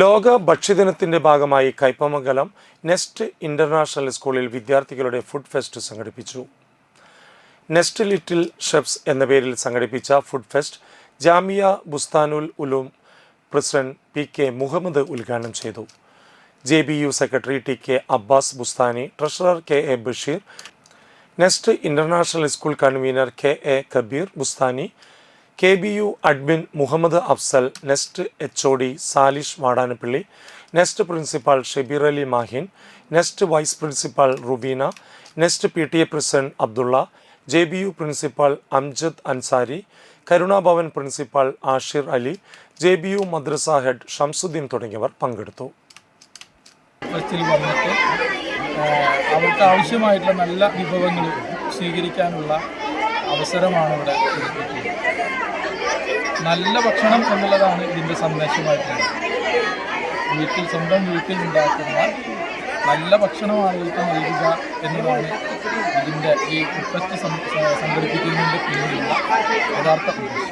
ലോക ഭക്ഷ്യദിനത്തിന്റെ ഭാഗമായി Kaipamangalam nest international സ്കൂളിൽ വിദ്യാർത്ഥികളുടെ ഫുഡ് ഫെസ്റ്റ് സംഘടിപ്പിച്ചു. നെസ്റ്റ് ലിറ്റിൽ ഷെഫ്സ് എന്ന പേരിൽ സംഘടിപ്പിച്ച food fest Jamia Bustanul Uloom president P K Muhammad ഉദ്ഘാടനം ചെയ്തു. J B U secretary T K Abbas Bustani treasurer K A Basheer Nest international school convener K A Kabeer Bustani K B U admin Muhammad Afzal Nest H O D Salish Vadanappally Nest principal Shebeer Ali Mahin Nest vice principal Rubeena Nest P T A president Abdulla J B U principal Amjad Ansari Karunabhavan principal Ashir Ali J B U madrasa head Shamsuddin തുടങ്ങിയവർ പങ്കെടുത്തു. അവർക്ക് ആവശ്യമായിട്ടുള്ള നല്ല വിഭവങ്ങൾ സ്വീകരിക്കാനുള്ള അവസരമാണ് ഇവിടെ. നല്ല ഭക്ഷണം എന്നുള്ളതാണ് ഇതിന്റെ സന്ദേശമായിട്ടുള്ളത്. വീട്ടിൽ സ്വന്തം വീട്ടിൽ ഉണ്ടാക്കുന്ന നല്ല ഭക്ഷണം ആളുകൾക്ക് നൽകുക എന്നതാണ് ഇതിന്റെ ഈ ഫെസ്റ്റ് സംഘടിപ്പിക്കുന്നതിന്റെ പിന്നിലുള്ള യഥാർത്ഥ ഉദ്ദേശം.